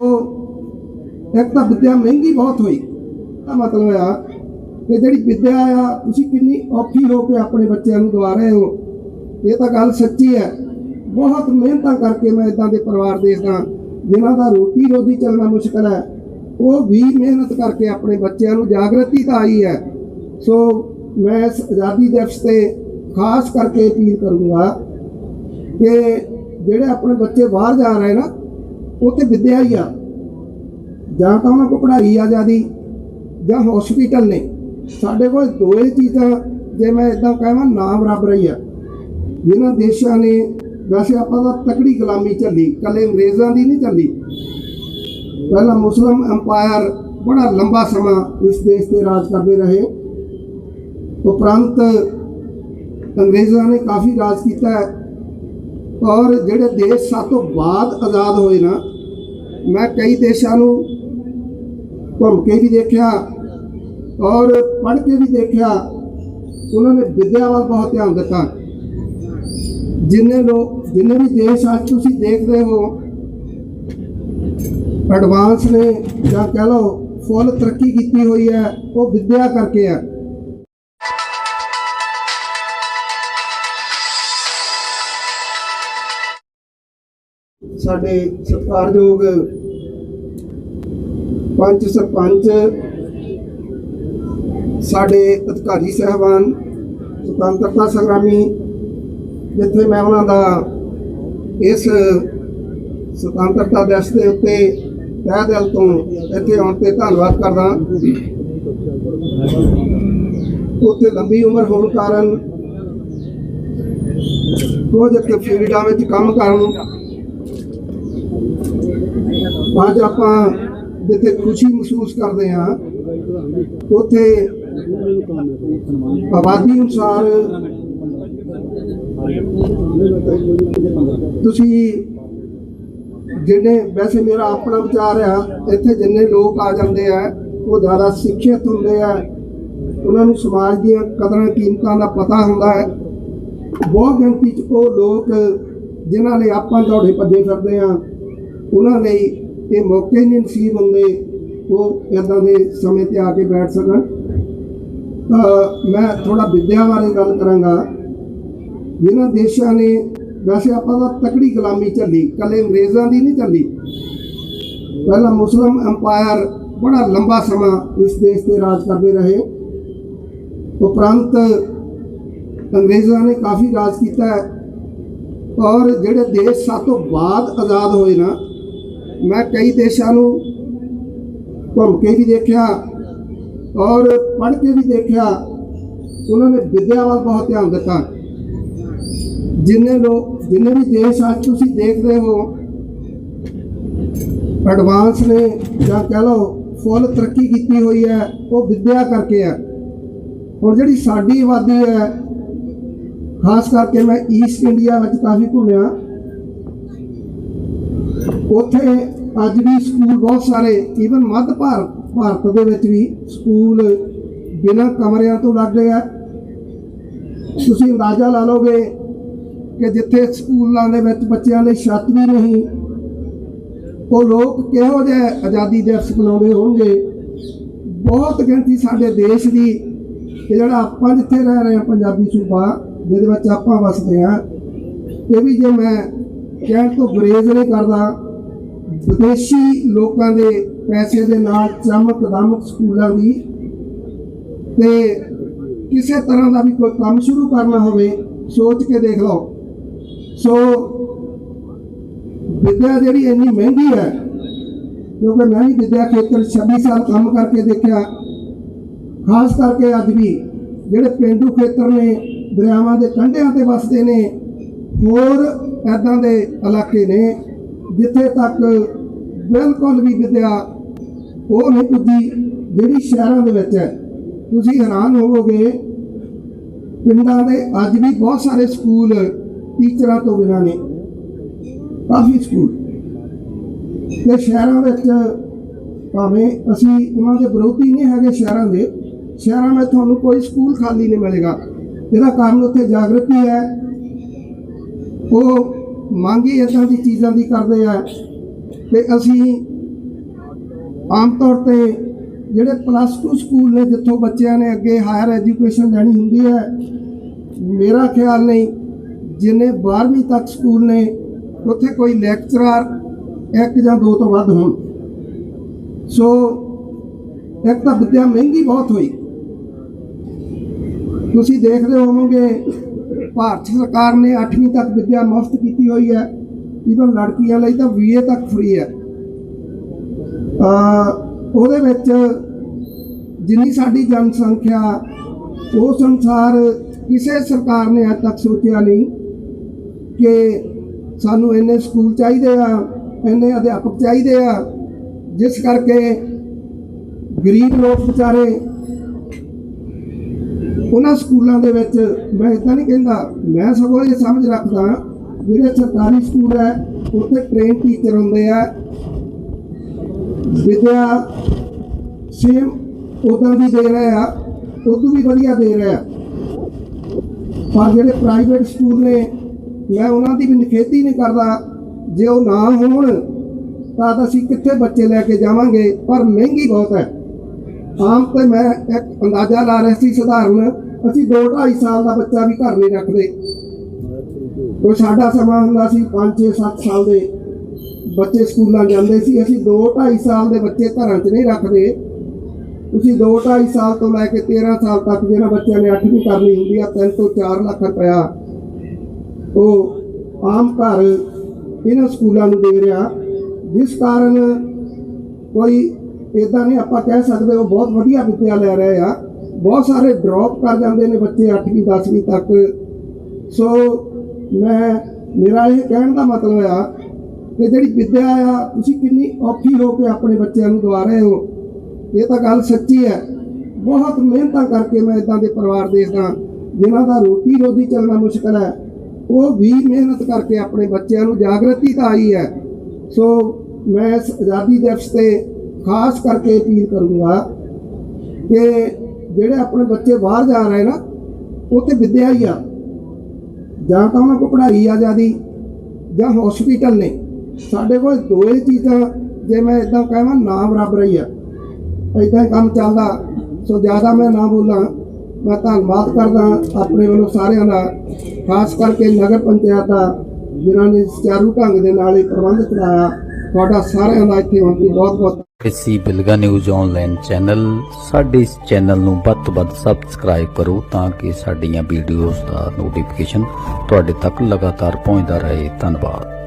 ਇੱਕ ਤਾਂ ਵਿਦਿਆ ਮਹਿੰਗੀ ਬਹੁਤ ਹੋਈ। ਦਾ ਮਤਲਬ ਆ ਕਿ ਜਿਹੜੀ ਵਿਦਿਆ ਆ, ਤੁਸੀਂ ਕਿੰਨੀ ਔਖੀ ਹੋ ਕੇ ਆਪਣੇ ਬੱਚਿਆਂ ਨੂੰ ਦਵਾ ਰਹੇ ਹੋ। ਇਹ ਤਾਂ ਗੱਲ ਸੱਚੀ ਹੈ। ਬਹੁਤ ਮਿਹਨਤਾਂ ਕਰਕੇ ਮੈਂ ਇਦਾਂ ਦੇ ਪਰਿਵਾਰ ਦੇਖਦਾ ਜਿਨ੍ਹਾਂ ਦਾ ਰੋਟੀ ਰੋਜੀ ਚੱਲਣਾ ਮੁਸ਼ਕਲ ਹੈ, ਉਹ ਵੀ ਮਿਹਨਤ ਕਰਕੇ ਆਪਣੇ ਬੱਚਿਆਂ ਨੂੰ ਜਾਗਰਤੀ ਤਾਂ ਆਈ ਹੈ। ਸੋ ਮੈਂ ਇਸ ਆਜ਼ਾਦੀ ਦਿਵਸ ਤੇ ਖਾਸ ਕਰਕੇ ਅਪੀਲ ਕਰੂੰਗਾ ਕਿ ਜਿਹੜੇ ਆਪਣੇ ਬੱਚੇ ਬਾਹਰ ਜਾ ਰਹੇ ਨਾ ਉਹ ਤੇ ਵਿੱਦਿਆ ਹੀ ਆ, ਜਾਂ ਤਾਂ ਉਹਨਾਂ ਕੋਲ ਪੜ੍ਹਾਈ ਆ ਜਿਆਦੀ, ਜਾਂ ਹਸਪੀਟਲ ਨੇ। ਸਾਡੇ ਕੋਲ ਦੋਏ ਚੀਜ਼ਾਂ ਜੇ ਮੈਂ ਇਦਾਂ ਕਹਾਂ ਨਾ ਬਰਾਬਰ ਹੀ ਆ। ਜਿਨ੍ਹਾਂ ਦੇਸ਼ਾਂ ਨੇ, ਵੈਸੇ ਆਪਾਂ ਤਾਂ ਤਕੜੀ ਗੁਲਾਮੀ ਚੱਲੀ ਕੱਲੇ ਅੰਗਰੇਜ਼ਾਂ ਦੀ ਨਹੀਂ ਚੱਲੀ ਪਹਿਲਾਂ ਮੁਸਲਮ ਐਮਪਾਇਰ ਬੜਾ ਲੰਬਾ ਸਮਾਂ ਇਸ ਦੇਸ਼ ਤੇ ਰਾਜ ਕਰਦੇ ਰਹੇ। ਉਪਰੰਤ ਅੰਗਰੇਜ਼ਾਂ ਨੇ ਕਾਫੀ ਰਾਜ ਕੀਤਾ। ਔਰ ਜਿਹੜੇ ਦੇਸ਼ ਸਾਤੋਂ ਬਾਅਦ ਆਜ਼ਾਦ ਹੋਏ ਨਾ, ਮੈਂ ਕਈ ਦੇਸ਼ਾਂ ਨੂੰ ਘੁੰਮ ਕੇ ਵੀ ਦੇਖਿਆ ਔਰ ਪੜ੍ਹ ਕੇ ਵੀ ਦੇਖਿਆ, ਉਹਨਾਂ ਨੇ ਵਿਦਿਆ ਵੱਲ ਬਹੁਤ ਧਿਆਨ ਦਿੱਤਾ। ਜਿੰਨੇ ਲੋਕ, ਜਿੰਨੇ ਵੀ ਦੇਸ਼ ਅੱਜ ਤੁਸੀਂ ਦੇਖਦੇ ਹੋ, ਐਡਵਾਂਸ ਨੇ ਜਾਂ ਕਹ ਲਓ, ਫੁੱਲ ਤਰੱਕੀ ਕੀਤੀ ਹੋਈ ਹੈ, ਉਹ ਵਿਦਿਆ ਕਰਕੇ ਹੈ। ਸਾਡੇ ਸਤਿਕਾਰਯੋਗ ਪੰਚ ਸਰਪੰਚ, ਸਾਡੇ ਅਧਿਕਾਰੀ ਸਹਿਬਾਨ, ਸੁਤੰਤਰਤਾ ਸੰਗਰਾਮੀ, ਜਿੱਥੇ ਮੈਂ ਉਹਨਾਂ ਦਾ ਇਸ ਸੁਤੰਤਰਤਾ ਦਿਵਸ ਦੇ ਉੱਤੇ ਤਹਿ ਦਿਲ ਤੋਂ ਇੱਥੇ ਆਉਣ ਤੇ ਧੰਨਵਾਦ ਕਰਦਾ ਉੱਥੇ ਲੰਬੀ ਉਮਰ ਹੋਣ ਕਾਰਨ ਕੁਝ ਕੁ ਫੀਲਡਾਂ ਵਿੱਚ ਕੰਮ ਕਰਨ ਅੱਜ ਆਪਾਂ ਜਿੱਥੇ ਖੁਸ਼ੀ ਮਹਿਸੂਸ ਕਰਦੇ ਹਾਂ, ਉੱਥੇ ਆਬਾਦੀ ਅਨੁਸਾਰ ਤੁਸੀਂ ਜਿਹੜੇ ਵੈਸੇ ਮੇਰਾ ਆਪਣਾ ਵਿਚਾਰ ਆ, ਇੱਥੇ ਜਿੰਨੇ ਲੋਕ ਆ ਜਾਂਦੇ ਆ, ਉਹ ਜ਼ਿਆਦਾ ਸਿੱਖਿਅਤ ਹੁੰਦੇ ਆ। ਉਹਨਾਂ ਨੂੰ ਸਮਾਜ ਦੀਆਂ ਕਦਰਾਂ ਕੀਮਤਾਂ ਦਾ ਪਤਾ ਹੁੰਦਾ ਹੈ। ਬਹੁਤ ਗਿਣਤੀ ਚ ਉਹ ਲੋਕ ਜਿਨ੍ਹਾਂ ਲਈ ਆਪਾਂ ਦੌੜੇ ਭੱਜੇ ਫਿਰਦੇ ਆ ਉਹਨਾਂ ਲਈ ਇਹ ਮੌਕੇ ਨਹੀਂ ਨਸੀਬ ਹੁੰਦੇ ਉਹ ਇਦਾਂ ਦੇ ਸਮੇਂ ਤੇ ਆ ਕੇ ਬੈਠ ਸਕਣ। ਤਾਂ ਮੈਂ ਥੋੜਾ ਵਿਦਿਆ ਬਾਰੇ ਗੱਲ ਕਰਾਂਗਾ। ਜਿਨ੍ਹਾਂ ਦੇਸ਼ਾਂ ਨੇ ਵੈਸੇ ਆਪਾਂ ਤਾਂ ਤਕੜੀ ਗੁਲਾਮੀ ਚੱਲੀ ਕੱਲੇ ਅੰਗਰੇਜ਼ਾਂ ਦੀ ਨਹੀਂ ਚੱਲੀ ਪਹਿਲਾਂ ਮੁਸਲਮ ਐਮਪਾਇਰ ਬੜਾ ਲੰਬਾ ਸਮਾਂ ਇਸ ਦੇਸ਼ ਤੇ ਰਾਜ ਕਰਦੇ ਰਹੇ। ਉਪਰੰਤ ਅੰਗਰੇਜ਼ਾਂ ਨੇ ਕਾਫੀ ਰਾਜ ਕੀਤਾ ਔਰ ਜਿਹੜੇ ਦੇਸ਼ ਸਾਤੋਂ ਬਾਅਦ ਆਜ਼ਾਦ ਹੋਏ ਨਾ ਮੈਂ ਕਈ ਦੇਸ਼ਾਂ ਨੂੰ ਘੁੰਮ ਕੇ ਵੀ ਦੇਖਿਆ ਔਰ ਪੜ੍ਹ ਕੇ ਵੀ ਦੇਖਿਆ, ਉਹਨਾਂ ਨੇ ਵਿਦਿਆ ਵੱਲ ਬਹੁਤ ਧਿਆਨ ਦਿੱਤਾ। ਜਿੰਨੇ ਲੋਕ, ਜਿੰਨੇ ਵੀ ਦੇਸ਼ ਅੱਜ ਤੁਸੀਂ ਦੇਖਦੇ ਹੋ ਐਡਵਾਂਸ ਨੇ ਜਾਂ ਕਹਿ ਲਓ ਫੁੱਲ ਤਰੱਕੀ ਕੀਤੀ ਹੋਈ ਹੈ, ਉਹ ਵਿਦਿਆ ਕਰਕੇ ਹੈ। ਹੁਣ ਜਿਹੜੀ ਸਾਡੀ ਆਬਾਦੀ ਹੈ, ਖਾਸ ਕਰਕੇ ਮੈਂ ਈਸਟ ਇੰਡੀਆ ਵਿੱਚ ਕਾਫੀ ਘੁੰਮਿਆ ਉੱਥੇ ਅੱਜ ਵੀ ਸਕੂਲ ਬਹੁਤ ਸਾਰੇ ਈਵਨ ਮੱਧ ਭਾਰਤ ਭਾਰਤ ਦੇ ਵਿੱਚ ਵੀ ਸਕੂਲ ਬਿਨਾਂ ਕਮਰਿਆਂ ਤੋਂ ਲੱਗ ਗਿਆ ਤੁਸੀਂ ਅੰਦਾਜ਼ਾ ਲਾ ਲਓਗੇ ਕਿ ਜਿੱਥੇ ਸਕੂਲਾਂ ਦੇ ਵਿੱਚ ਬੱਚਿਆਂ ਲਈ ਛੱਤ ਵੀ ਨਹੀਂ, ਉਹ ਲੋਕ ਕਿਹੋ ਜਿਹੇ ਆਜ਼ਾਦੀ ਦਿਵਸ ਮਨਾਉਂਦੇ ਹੋਣਗੇ? ਬਹੁਤ ਗਿਣਤੀ ਸਾਡੇ ਦੇਸ਼ ਦੀ ਕਿ ਜਿਹੜਾ ਆਪਾਂ ਜਿੱਥੇ ਰਹਿ ਰਹੇ ਹਾਂ, ਪੰਜਾਬੀ ਸੂਬਾ, ਜਿਹਦੇ ਵਿੱਚ ਆਪਾਂ ਵਸਦੇ ਹਾਂ। ਇਹ ਵੀ ਜੇ ਮੈਂ ਕਹਿਣ ਤੋਂ ਗੁਰੇਜ਼ ਨਹੀਂ ਕਰਦਾ ਵਿਦੇਸ਼ੀ ਲੋਕਾਂ ਦੇ ਪੈਸੇ ਦੇ ਨਾਲ ਚਮਕ ਦਮਕ ਸਕੂਲਾਂ ਦੀ ਤੇ ਕਿਸੇ ਤਰ੍ਹਾਂ ਦਾ ਵੀ ਕੋਈ ਕੰਮ ਸ਼ੁਰੂ ਕਰਨਾ ਹੋਵੇ, ਸੋਚ ਕੇ ਦੇਖ ਲਓ। ਸੋ ਵਿਦਿਆ ਜਿਹੜੀ ਇੰਨੀ ਮਹਿੰਗੀ ਹੈ, ਕਿਉਂਕਿ ਮੈਂ ਵੀ ਵਿਦਿਆ ਖੇਤਰ 26 ਸਾਲ ਕੰਮ ਕਰਕੇ ਦੇਖਿਆ, ਖਾਸ ਕਰਕੇ ਅੱਜ ਵੀ ਜਿਹੜੇ ਪਿੰਡੂ ਖੇਤਰ ਨੇ, ਦਰਿਆਵਾਂ ਦੇ ਕੰਢਿਆਂ ਤੇ ਵਸਦੇ ਨੇ, ਹੋਰ ਐਦਾਂ ਦੇ ਇਲਾਕੇ ਨੇ ਜਿੱਥੇ ਤੱਕ ਬਿਲਕੁਲ ਵੀ ਵਿਦਿਆ ਉਹ ਨਹੀਂ ਪੁੱਜੀ, ਜਿਹੜੀ ਸ਼ਹਿਰਾਂ ਦੇ ਵਿੱਚ ਹੈ। ਤੁਸੀਂ ਹੈਰਾਨ ਹੋਵੋਗੇ, ਪਿੰਡਾਂ ਦੇ ਅੱਜ ਵੀ ਬਹੁਤ ਸਾਰੇ ਸਕੂਲ ਟੀਚਰਾਂ ਤੋਂ ਬਿਨਾਂ ਨੇ। ਕਾਫੀ ਸਕੂਲ। ਤੇ ਸ਼ਹਿਰਾਂ ਵਿੱਚ ਭਾਵੇਂ ਅਸੀਂ ਉਹਨਾਂ ਦੇ ਵਿਰੋਧੀ ਨਹੀਂ ਹੈਗੇ ਸ਼ਹਿਰਾਂ ਦੇ, ਸ਼ਹਿਰਾਂ ਵਿੱਚ ਤੁਹਾਨੂੰ ਕੋਈ ਸਕੂਲ ਖਾਲੀ ਨਹੀਂ ਮਿਲੇਗਾ। ਇਹਦਾ ਕਾਰਨ ਉੱਥੇ ਜਾਗਰਤੀ ਹੈ। ਉਹ ਮੰਗ ਹੀ ਇਦਾਂ ਦੀ ਚੀਜ਼ਾਂ ਦੀ ਕਰਦੇ ਆ ਤੇ ਅਸੀਂ ਆਮ ਤੌਰ ਤੇ ਜਿਹੜੇ ਪਲੱਸ 2 ਸਕੂਲ ਨੇ, ਜਿੱਥੋਂ ਬੱਚਿਆਂ ਨੇ ਅੱਗੇ ਹਾਇਰ ਐਜੂਕੇਸ਼ਨ ਲੈਣੀ ਹੁੰਦੀ ਹੈ, ਮੇਰਾ ਖਿਆਲ ਨਹੀਂ ਜਿੰਨੇ 12ਵੀਂ ਤੱਕ ਸਕੂਲ ਨੇ, ਉੱਥੇ ਕੋਈ ਲੈਕਚਰਰ ਇੱਕ ਜਾਂ ਦੋ ਤੋਂ ਵੱਧ ਹੋਣ। ਸੋ ਇੱਕ ਤਾਂ ਵਿੱਦਿਆ ਮਹਿੰਗੀ ਬਹੁਤ ਹੋਈ। ਤੁਸੀਂ ਦੇਖਦੇ ਹੋਵੋਗੇ ਭਾਰਤ ਸਰਕਾਰ ਨੇ 8ਵੀਂ ਤੱਕ ਵਿੱਦਿਆ ਮੁਫਤ ਕੀਤੀ ਹੋਈ ਹੈ। ਈਵਨ ਲੜਕੀਆਂ ਲਈ ਤਾਂ ਬੀਏ ਤੱਕ ਫ੍ਰੀ ਹੈ। ਅ ਉਹਦੇ ਵਿੱਚ ਜਿੰਨੀ ਸਾਡੀ ਜਨਸੰਖਿਆ ਉਸ ਅਨੁਸਾਰ ਕਿਸੇ ਸਰਕਾਰ ਨੇ ਅੱਜ ਤੱਕ ਸੋਚਿਆ ਨਹੀਂ ਕਿ ਸਾਨੂੰ ਇੰਨੇ ਸਕੂਲ ਚਾਹੀਦੇ ਆ, ਇੰਨੇ ਅਧਿਆਪਕ ਚਾਹੀਦੇ ਆ, ਜਿਸ ਕਰਕੇ ਗਰੀਬ ਲੋਕ ਵਿਚਾਰੇ ਉਹਨਾਂ ਸਕੂਲਾਂ ਦੇ ਵਿੱਚ ਮੈਂ ਇਦਾਂ ਨਹੀਂ ਕਹਿੰਦਾ, ਮੈਂ ਸਗੋਂ ਇਹ ਸਮਝ ਰੱਖਦਾ ਜਿਹੜੇ ਸਰਕਾਰੀ ਸਕੂਲ ਹੈ, ਉੱਥੇ ਟ੍ਰੇਨ ਟੀਚਰ ਹੁੰਦੇ ਆ। ਵਿਦਿਆ ਸੇਮ ਉਦਾਂ ਵੀ ਦੇ ਰਹੇ ਆ, ਉਦੋਂ ਵੀ ਵਧੀਆ ਦੇ ਰਹੇ ਆ। ਪਰ ਜਿਹੜੇ ਪ੍ਰਾਈਵੇਟ ਸਕੂਲ ਨੇ, ਮੈਂ ਉਹਨਾਂ ਦੀ ਵੀ ਨਿਖੇਧੀ ਨਹੀਂ ਕਰਦਾ, ਜੇ ਉਹ ਨਾ ਹੋਣ ਤਾਂ ਅਸੀਂ ਕਿੱਥੇ ਬੱਚੇ ਲੈ ਕੇ ਜਾਵਾਂਗੇ? ਪਰ ਮਹਿੰਗੀ ਬਹੁਤ ਹੈ। ਆਮ ਤੇ ਮੈਂ ਇੱਕ ਅੰਦਾਜ਼ਾ ਲਾ ਰਿਹਾ ਸੀ ਸਧਾਰਨ, ਅਸੀਂ 2 2.5 ਸਾਲ ਦਾ ਬੱਚਾ ਵੀ ਘਰ ਨਹੀਂ ਰੱਖਦੇ। ਕੋਈ ਸਾਡਾ ਸਮਾਂ ਹੁੰਦਾ ਸੀ 5 6 7 ਸਾਲ ਦੇ। ਬੱਚੇ ਸਕੂਲਾਂ ਜਾਂਦੇ ਸੀ, ਅਸੀਂ 2 2.5 ਸਾਲ ਦੇ ਬੱਚੇ ਘਰਾਂ 'ਚ ਨਹੀਂ ਰੱਖਦੇ। ਤੁਸੀਂ 2 2.5 ਸਾਲ ਤੋਂ ਲੈ ਕੇ 13 ਸਾਲ ਤੱਕ ਜਿਹੜਾ ਬੱਚਿਆਂ ਨੇ 8ਵੀਂ ਕਰਨੀ ਹੁੰਦੀ ਆ 3 ਤੋਂ 4 ਲੱਖ ਰੁਪਇਆ ਉਹ ਆਮ ਘਰ ਇਹਨਾਂ ਸਕੂਲਾਂ ਨੂੰ ਦੇ ਰਿਹਾ। ਜਿਸ ਕਾਰਨ ਕੋਈ ਇਦਾਂ ਨਹੀਂ ਆਪਾਂ ਕਹਿ ਸਕਦੇ, ਉਹ ਬਹੁਤ ਵਧੀਆ ਵਿੱਦਿਆ ਲੈ ਰਹੇ ਆ। ਬਹੁਤ ਸਾਰੇ ਡ੍ਰੌਪ ਕਰ ਜਾਂਦੇ ਨੇ ਬੱਚੇ 8ਵੀਂ 10ਵੀਂ ਤੱਕ। ਸੋ ਮੈਂ, ਮੇਰਾ ਇਹ ਕਹਿਣ ਦਾ ਮਤਲਬ ਆ ਕਿ ਜਿਹੜੀ ਵਿੱਦਿਆ ਆ, ਤੁਸੀਂ ਕਿੰਨੀ ਔਖੀ ਹੋ ਕੇ ਆਪਣੇ ਬੱਚਿਆਂ ਨੂੰ ਦਵਾ ਰਹੇ ਹੋ। ਇਹ ਤਾਂ ਗੱਲ ਸੱਚੀ ਹੈ। ਬਹੁਤ ਮਿਹਨਤਾਂ ਕਰਕੇ ਮੈਂ ਇਦਾਂ ਦੇ ਪਰਿਵਾਰ ਦੇਖਦਾ ਜਿਨ੍ਹਾਂ ਦਾ ਰੋਟੀ ਰੋਜੀ ਚੱਲਣਾ ਮੁਸ਼ਕਲ ਹੈ, ਉਹ ਵੀ ਮਿਹਨਤ ਕਰਕੇ ਆਪਣੇ ਬੱਚਿਆਂ ਨੂੰ ਜਾਗਰਤੀ ਤਾਂ ਆਈ ਹੈ। ਸੋ ਮੈਂ ਇਸ ਆਜ਼ਾਦੀ ਦਿਵਸ ਤੇ ਖਾਸ ਕਰਕੇ ਅਪੀਲ ਕਰੂੰਗਾ ਕਿ ਜਿਹੜੇ ਆਪਣੇ ਬੱਚੇ ਬਾਹਰ ਜਾ ਰਹੇ ਨਾ ਉੱਥੇ ਵਿੱਦਿਆ ਹੀ ਆ। ਜਾਂ ਤਾਂ ਉਹਨਾਂ ਕੋਲ ਪੜ੍ਹਾਈ ਆ ਜਿਆਦੀ, ਜਾਂ ਹਸਪੀਟਲ ਨੇ। ਸਾਡੇ ਕੋਲ ਦੋਏ ਚੀਜ਼ਾਂ, ਜੇ ਮੈਂ ਇਦਾਂ ਕਹਾਂ ਨਾ ਬਰਾਬਰ ਹੀ ਆ। ਇਦਾਂ ਹੀ ਕੰਮ ਚੱਲਦਾ। ਸੋ ਜ਼ਿਆਦਾ ਮੈਂ ਨਾ ਬੋਲਾਂ, ਮੈਂ ਧੰਨਵਾਦ ਕਰਦਾ ਆਪਣੇ ਵੱਲੋਂ ਸਾਰਿਆਂ ਦਾ। ਖਾਸ ਕਰਕੇ ਨਗਰ ਪੰਚਾਇਤ ਦਾ, ਜਿਨ੍ਹਾਂ ਨੇ ਸੁਚਾਰੂ ਢੰਗ ਦੇ ਨਾਲ ਇਹ ਪ੍ਰਬੰਧ ਚਲਾਇਆ ਤੁਹਾਡਾ ਸਾਰਿਆਂ ਦਾ ਇੱਥੇ ਹੁਣ ਦੀ ਬਹੁਤ ਬਹੁਤ ਇਸੀ ਬਿਲਗਾ ਨਿਊਜ਼ ਆਨਲਾਈਨ ਚੈਨਲ ਸਾਡੇ ਇਸ ਚੈਨਲ ਨੂੰ ਵੱਧ ਤੋਂ ਵੱਧ ਸਬਸਕ੍ਰਾਈਬ ਕਰੋ ਤਾਂ ਕਿ ਸਾਡੀਆਂ ਵੀਡੀਓਜ਼ ਦਾ ਨੋਟੀਫਿਕੇਸ਼ਨ ਤੁਹਾਡੇ ਤੱਕ ਲਗਾਤਾਰ ਪਹੁੰਚਦਾ ਰਹੇ। ਧੰਨਵਾਦ।